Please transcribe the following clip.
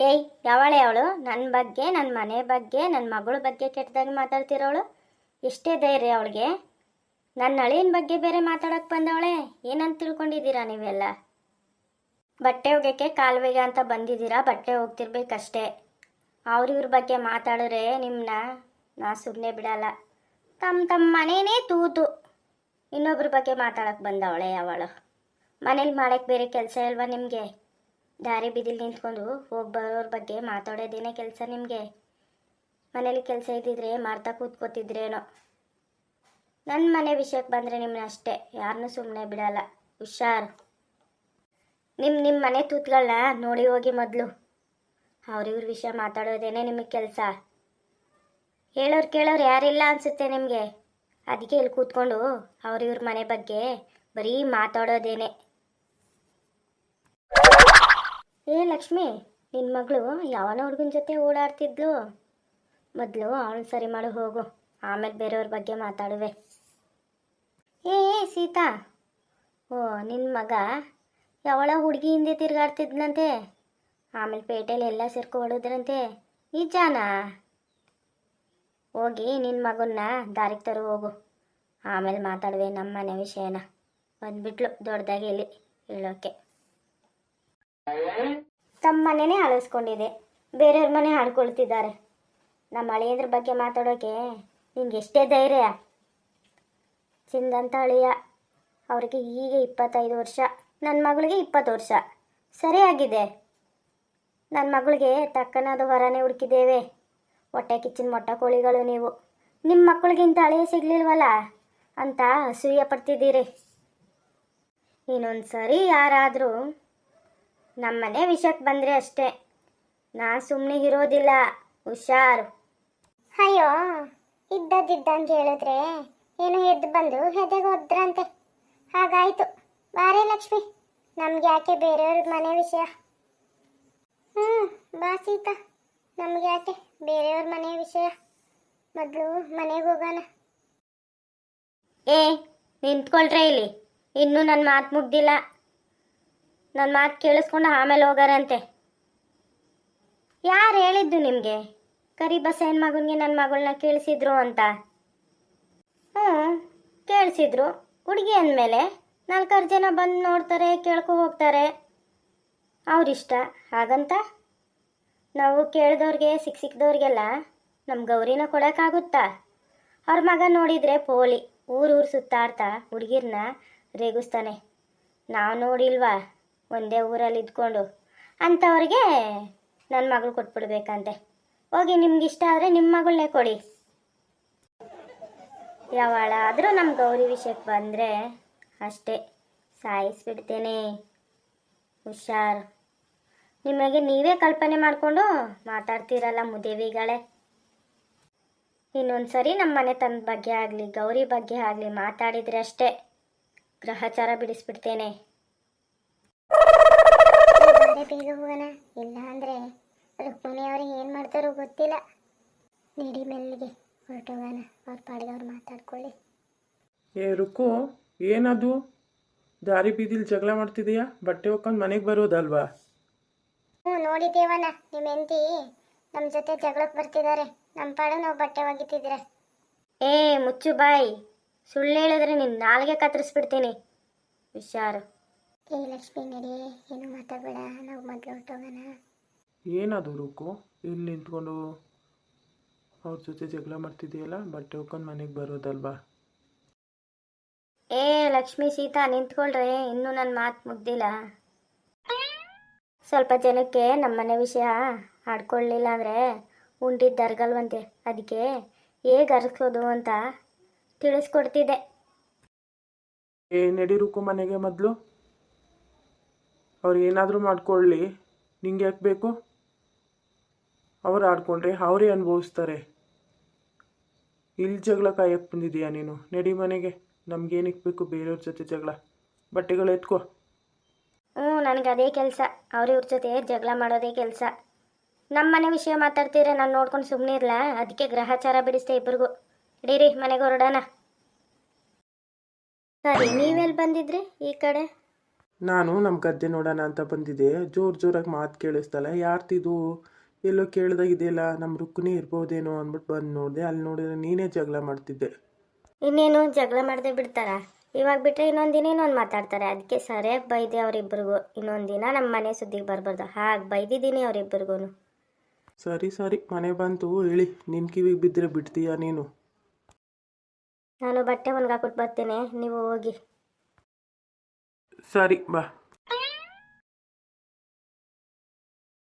ಏಯ್, ಯಾವಳೆ ಅವಳು? ನನ್ನ ಬಗ್ಗೆ ನನ್ನ ಮನೆ ಬಗ್ಗೆ ನನ್ನ ಮಗಳ ಬಗ್ಗೆ ಕೆಟ್ಟದಾಗಿ ಮಾತಾಡ್ತಿರೋಳು? ಇಷ್ಟೇ ಧೈರ್ಯ ಅವಳಿಗೆ. ನನ್ನ ಅಳಿಯನ ಬಗ್ಗೆ ಬೇರೆ ಮಾತಾಡೋಕೆ ಬಂದವಳೆ. ಏನಂತ ತಿಳ್ಕೊಂಡಿದ್ದೀರಾ ನೀವೆಲ್ಲ? ಬಟ್ಟೆ ಒಗ್ಯಕ್ಕೆ ಕಾಲುವೆಗೆ ಅಂತ ಬಂದಿದ್ದೀರಾ? ಬಟ್ಟೆ ಹೋಗ್ತಿರ್ಬೇಕಷ್ಟೇ ಅವ್ರಿವ್ರ ಬಗ್ಗೆ ಮಾತಾಡಿದ್ರೆ ನಿಮ್ಮನ್ನ ನಾ ಸುಮ್ಮನೆ ಬಿಡಲ್ಲ. ತಮ್ಮ ತಮ್ಮ ಮನೇನೇ ತೂತು. ಇನ್ನೊಬ್ರ ಬಗ್ಗೆ ಮಾತಾಡೋಕೆ ಬಂದವಳೆ ಅವಳು. ಮನೇಲಿ ಮಾಡೋಕ್ಕೆ ಬೇರೆ ಕೆಲಸ ಇಲ್ವಾ ನಿಮಗೆ? ದಾರಿ ಬಿದಿಲ್ ನಿಂತ್ಕೊಂಡು ಹೋಗಿ ಬರೋರ ಬಗ್ಗೆ ಮಾತಾಡೋದೇನೇ ಕೆಲಸ ನಿಮಗೆ? ಮನೇಲಿ ಕೆಲಸ ಇದ್ದಿದ್ರೆ ಮಾಡ್ತಾ ಕೂತ್ಕೋತಿದ್ರೇನೋ? ನನ್ನ ಮನೆ ವಿಷಯಕ್ಕೆ ಬಂದರೆ ನಿಮ್ಮನ್ನ ಅಷ್ಟೇ ಯಾರನ್ನೂ ಸುಮ್ಮನೆ ಬಿಡಲ್ಲ. ಹುಷಾರು. ನಿಮ್ಮ ನಿಮ್ಮ ಮನೆ ತೂತ್ಗಳನ್ನ ನೋಡಿ ಹೋಗಿ ಮೊದಲು. ಅವ್ರಿವ್ರ ವಿಷಯ ಮಾತಾಡೋದೇನೆ ನಿಮಗೆ ಕೆಲಸ. ಹೇಳೋರು ಕೇಳೋರು ಯಾರಿಲ್ಲ ಅನಿಸುತ್ತೆ ನಿಮಗೆ? ಅದಕ್ಕೆ ಇಲ್ಲಿ ಕೂತ್ಕೊಂಡು ಅವ್ರಿವ್ರ ಮನೆ ಬಗ್ಗೆ ಬರೀ ಮಾತಾಡೋದೇನೆ ಏ ಲಕ್ಷ್ಮಿ ನಿನ್ನ ಮಗಳು ಯಾವನ ಹುಡುಗನ ಜೊತೆ ಓಡಾಡ್ತಿದ್ಲು. ಮೊದಲು ಅವಳು ಸರಿ ಮಾಡು, ಹೋಗು. ಆಮೇಲೆ ಬೇರೆಯವ್ರ ಬಗ್ಗೆ ಮಾತಾಡುವೆ. ಏ ಸೀತಾ. ಓ ನಿನ್ನ ಮಗ ಯಾವಳ ಹುಡುಗಿ ಹಿಂದೆ ತಿರುಗಾಡ್ತಿದ್ನಂತೆ. ಆಮೇಲೆ ಪೇಟೆಯಲ್ಲಿ ಎಲ್ಲ ಸೇರ್ಕೊ ಹೊಡೋದ್ರಂತೆ. ನಿಜಾನಾ? ಹೋಗಿ ನಿನ್ನ ಮಗನ್ನ ದಾರಿಗೆ ತರು ಹೋಗು. ಆಮೇಲೆ ಮಾತಾಡುವೆ ನಮ್ಮ ಮನೆ ವಿಷಯನ. ಬಂದ್ಬಿಟ್ಲು ದೊಡ್ಡದಾಗಿ ಇಲ್ಲಿ ಹೇಳೋಕೆ. ತಮ್ಮ ಮನೆನೇ ಅಳಿಸ್ಕೊಂಡಿದೆ. ಬೇರೆಯವ್ರ ಮನೆ ಆಡ್ಕೊಳ್ತಿದ್ದಾರೆ. ನಮ್ಮ ಅಳಿಯದ್ರ ಬಗ್ಗೆ ಮಾತಾಡೋಕೆ ನಿಂಗೆ ಎಷ್ಟೇ ಧೈರ್ಯ. ಚಿಂದಂತ ಅಳಿಯ, ಅವ್ರಿಗೆ ಈಗ ಇಪ್ಪತ್ತೈದು ವರ್ಷ. ನನ್ನ ಮಗಳಿಗೆ ಇಪ್ಪತ್ತು ವರ್ಷ. ಸರಿಯಾಗಿದೆ. ನನ್ನ ಮಗಳಿಗೆ ತಕ್ಕನಾದ ವರನೇ ಹುಡುಕಿದ್ದೇವೆ. ಹೊಟ್ಟೆ ಕಿಚ್ಚಿನ ಮೊಟ್ಟ ಕೋಳಿಗಳು ನೀವು. ನಿಮ್ಮ ಮಕ್ಕಳಿಗಿಂತ ಅಳಿಯ ಸಿಗ್ಲಿಲ್ವಲ್ಲ? ಅಂತ ಅಸೂಯ ಪಡ್ತಿದ್ದೀರಿ ಇನ್ನೊಂದು ಸರಿ ಯಾರಾದರೂ ನಮ್ಮನೆ ವಿಷಯಕ್ಕೆ ಬಂದರೆ ಅಷ್ಟೇ. ನಾನು ಸುಮ್ಮನೆ ಇರೋದಿಲ್ಲ ಹುಷಾರು. ಅಯ್ಯೋ ಇದ್ದದ್ದಿದ್ದಂಗೆ ಹೇಳಿದ್ರೆ ಏನೋ ಎದ್ದು ಬಂದು ಹೆದೆಗೆ ಒದ್ರಂತೆ? ಹಾಗಾಯ್ತು. ಬಾರೇ ಲಕ್ಷ್ಮಿ ನಮ್ಗೆ ಯಾಕೆ ಬೇರೆಯವ್ರ ಮನೆ ವಿಷಯ? ಹ್ಞೂ ಬಾ ಸೀತಾ. ನಮ್ಗೆ ಯಾಕೆ ಬೇರೆಯವ್ರ ಮನೆ ವಿಷಯ? ಮೊದಲು ಮನೆಗೆ ಹೋಗೋಣ. ಏ ನಿಂತ್ಕೊಳ್ರೆ ಇಲ್ಲಿ. ಇನ್ನೂ ನನ್ನ ಮಾತು ಮುಗ್ದಿಲ್ಲ. ನನ್ನ ಮಾತು ಕೇಳಿಸ್ಕೊಂಡು ಆಮೇಲೆ ಹೋಗಾರಂತೆ. ಯಾರು ಹೇಳಿದ್ದು ನಿಮಗೆ? ಕರಿ ಬಸಯ್ಯನ ಮಗನಿಗೆ ನನ್ನ ಮಗಳನ್ನ ಕೇಳಿಸಿದ್ರು ಅಂತ. ಹ್ಞೂ ಕೇಳಿಸಿದ್ರು. ಹುಡುಗಿ ಅಂದಮೇಲೆ ನಾಲ್ಕಾರು ಜನ ಬಂದು ನೋಡ್ತಾರೆ, ಕೇಳ್ಕೊ ಹೋಗ್ತಾರೆ. ಅವರಿಷ್ಟ. ಹಾಗಂತ? ನಾವು ಕೇಳಿದವ್ರಿಗೆ ಸಿಕ್ಕ ಸಿಕ್ಕದವ್ರಿಗೆಲ್ಲ ನಮ್ಮ ಗೌರಿನ ಕೊಡೋಕ್ಕಾಗುತ್ತಾ? ಅವ್ರ ಮಗ ನೋಡಿದರೆ ಪೋಲಿ. ಊರೂರು ಸುತ್ತಾಡ್ತಾ ಹುಡುಗಿರನ್ನ ರೇಗಿಸ್ತಾನೆ. ನಾವು ನೋಡಿಲ್ವಾ? ಒಂದೇ ಊರಲ್ಲಿ ಇದ್ಕೊಂಡು ಅಂಥವ್ರಿಗೆ ನನ್ನ ಮಗಳು ಕೊಟ್ಬಿಡ್ಬೇಕಂತೆ. ಹೋಗಿ ನಿಮ್ಗೆ ಇಷ್ಟ ಆದರೆ ನಿಮ್ಮ ಮಗಳನ್ನೇ ಕೊಡಿ. ಯಾವಳಾದರೂ ನಮ್ಮ ಗೌರಿ ವಿಷಯಕ್ಕೆ ಬಂದರೆ ಅಷ್ಟೇ. ಸಾಯಿಸ್ಬಿಡ್ತೇನೆ. ಹುಷಾರು. ನಿಮಗೆ ನೀವೇ ಕಲ್ಪನೆ ಮಾಡಿಕೊಂಡು ಮಾತಾಡ್ತೀರಲ್ಲ ಮುದೇವಿಗಳೇ. ಇನ್ನೊಂದು ಸರಿ ನಮ್ಮ ಮನೆ ತನ್ನ ಬಗ್ಗೆ ಆಗಲಿ, ಗೌರಿ ಬಗ್ಗೆ ಆಗಲಿ ಮಾತಾಡಿದರೆ ಅಷ್ಟೇ. ಗ್ರಹಚಾರ ಬಿಡಿಸ್ಬಿಡ್ತೇನೆ. ಬೇಗ ಹೋಗೋಣ. ಇಲ್ಲ ಅಂದರೆ ರುಕ್ಮಿಣಿ ಅವ್ರಿಗೆ ಏನು ಮಾಡ್ತಾರೋ ಗೊತ್ತಿಲ್ಲ. ನಡಿ ಮೆಲ್ಲಿಗೆ ಹೊರಟೋಗೋಣ ಅವ್ರ ಪಾಡಿಗೆ ಅವ್ರು ಮಾತಾಡ್ಕೊಳ್ಳಿ. ಏ ರುಕ್ಕು ಏನದು? ದಾರಿ ಬೀದಿಲಿ ಜಗಳ ಮಾಡ್ತಿದೀಯಾ? ಬಟ್ಟೆ ಹೋಗ್ಕೊಂಡು ಮನೆಗೆ ಬರೋದಲ್ವಾ? ಹ್ಞೂ ನೋಡಿದ್ದೇವಣ್ಣ ನಿಮ್ಮ ಹೆಂಡತಿ ನಮ್ಮ ಜೊತೆ ಜಗಳಕ್ಕೆ ಬರ್ತಿದ್ದಾರೆ ನಮ್ಮ ಪಾಡು ನಾವು ಬಟ್ಟೆ ಒಗಿತಿದ್ರೆ. ಏ ಮುಚ್ಚು ಬಾಯಿ ಸುಳ್ಳು ಹೇಳಿದ್ರೆ ನಿನ್ನ ನಾಲ್ಗೆ ಕತ್ತರಿಸ್ಬಿಡ್ತೀನಿ. ಹುಷಾರು. ಏ ಲಕ್ಷ್ಮಿ ನಡೆ ಏನು ಮಾತಾಡಬೇಡ ನಾವು ಮೊದಲು ಹೊರಟೋಗೋಣ. ಏನದು ರುಕು ಇಲ್ಲಿ ನಿಂತ್ಕೊಂಡು ಅವ್ರ ಜೊತೆ ಜಗಳ ಮಾಡ್ತಿದೆಯಲ್ಲ ಬಟ್ಟೆ ಹೋಗ್ಕೊಂಡು ಮನೆಗೆ ಬರೋದಲ್ವಾ? ಏ ಲಕ್ಷ್ಮಿ ಸೀತಾ ನಿಂತ್ಕೊಳ್ರಿ ಇನ್ನೂ ನನ್ನ ಮಾತು ಮುಗ್ದಿಲ್ಲ. ಸ್ವಲ್ಪ ಜನಕ್ಕೆ ನಮ್ಮನೆ ವಿಷಯ ಆಡ್ಕೊಳ್ಳಿಲ್ಲ ಅಂದರೆ ಉಂಡಿದ್ದು ಅರ್ಗಲ್ವಂತೆ ಅದಕ್ಕೆ ಹೇಗೆ ಅರ್ಸೋದು ಅಂತ ತಿಳಿಸ್ಕೊಡ್ತಿದ್ದೆ. ಏ ನಡಿ ಮನೆಗೆ ಮೊದಲು. ಅವ್ರು ಏನಾದರೂ ಮಾಡ್ಕೊಳ್ಳಿ. ನಿಂಗೆ ಯಾಕೆ ಬೇಕು? ಅವ್ರು ಆಡ್ಕೊಂಡ್ರೆ ಅವರೇ ಅನುಭವಿಸ್ತಾರೆ. ಇಲ್ಲಿ ಜಗಳ ಕಾಯಕ್ಕೆ ಬಂದಿದೀಯಾ ನೀನು? ನಡಿ ಮನೆಗೆ. ನಮ್ಗೇನಕ್ಕೆ ಬೇಕು ಬೇರೆಯವ್ರ ಜೊತೆ ಜಗಳ. ಬಟ್ಟೆಗಳು ಎತ್ಕೋ. ಹ್ಞೂ, ನನಗೆ ಅದೇ ಕೆಲಸ. ಅವ್ರಿವ್ರ ಜೊತೆ ಜಗಳ ಮಾಡೋದೇ ಕೆಲಸ. ನಮ್ಮ ಮನೆ ವಿಷಯ ಮಾತಾಡ್ತೀರ ನಾನು ನೋಡ್ಕೊಂಡು ಸುಮ್ಮನೆ ಇರಲ್ಲ ಅದಕ್ಕೆ ಗ್ರಹಚಾರ ಬಿಡಿಸ್ತೆ ಇಬ್ಬರಿಗೂ ಡೀರಿ ಮನೆಗೆ ಹೊರಡೋಣ. ಸರಿ ನೀವೆಲ್ಲಿ ಬಂದಿದ್ರಿ ಈ ಕಡೆ? ನಾನು ನಮ್ಮ ಗದ್ದೆ ನೋಡೋಣ ಅಂತ ಬಂದಿದ್ದೆ. ಜೋರು ಜೋರಾಗಿ ಮಾತು ಕೇಳಿಸ್ತಲ್ಲ ಯಾರ್ತಿದು? ಎಲ್ಲೋ ಕೇಳ್ದಾಗ ಇದೆಯಲ್ಲ ನಮ್ಮ ರುಕ್ನಿ ಇರ್ಬೋದೇನೋ ಅಂದ್ಬಿಟ್ಟು ಬಂದು ನೋಡಿದೆ. ಅಲ್ಲಿ ನೋಡಿದ್ರೆ ನೀನೇ ಜಗಳ ಮಾಡ್ತಿದ್ದೆ. ಇನ್ನೇನು ಜಗಳ ಮಾಡದೆ ಬಿಡ್ತಾರ? ಇವಾಗ ಬಿಟ್ರೆ ಇನ್ನೊಂದು ದಿನ ಇನ್ನೊಂದು ಮಾತಾಡ್ತಾರೆ. ಅದಕ್ಕೆ ಸರಿಯಾಗಿ ಬೈದೆ ಅವರಿಬ್ಬರಿಗೂ ಇನ್ನೊಂದು ದಿನ ನಮ್ಮ ಮನೆ ಸುದ್ದಿಗೆ ಬರಬಾರ್ದು. ಹಾಗೆ ಬೈದಿದ್ದೀನಿ ಅವರಿಬ್ಬರಿಗೂ ಸರಿ ಸರಿ. ಮನೆ ಬಂತು. ಹೇಳಿ ನಿನ್ನ ಕಿವಿಗೆ ಬಿದ್ದರೆ ಬಿಡ್ತೀಯಾ ನೀನು? ನಾನು ಬಟ್ಟೆ ಒಣಗಾಕ್ಬಿಟ್ಟು ಬರ್ತೇನೆ. ನೀವು ಹೋಗಿ. ಸರಿ ಬಾ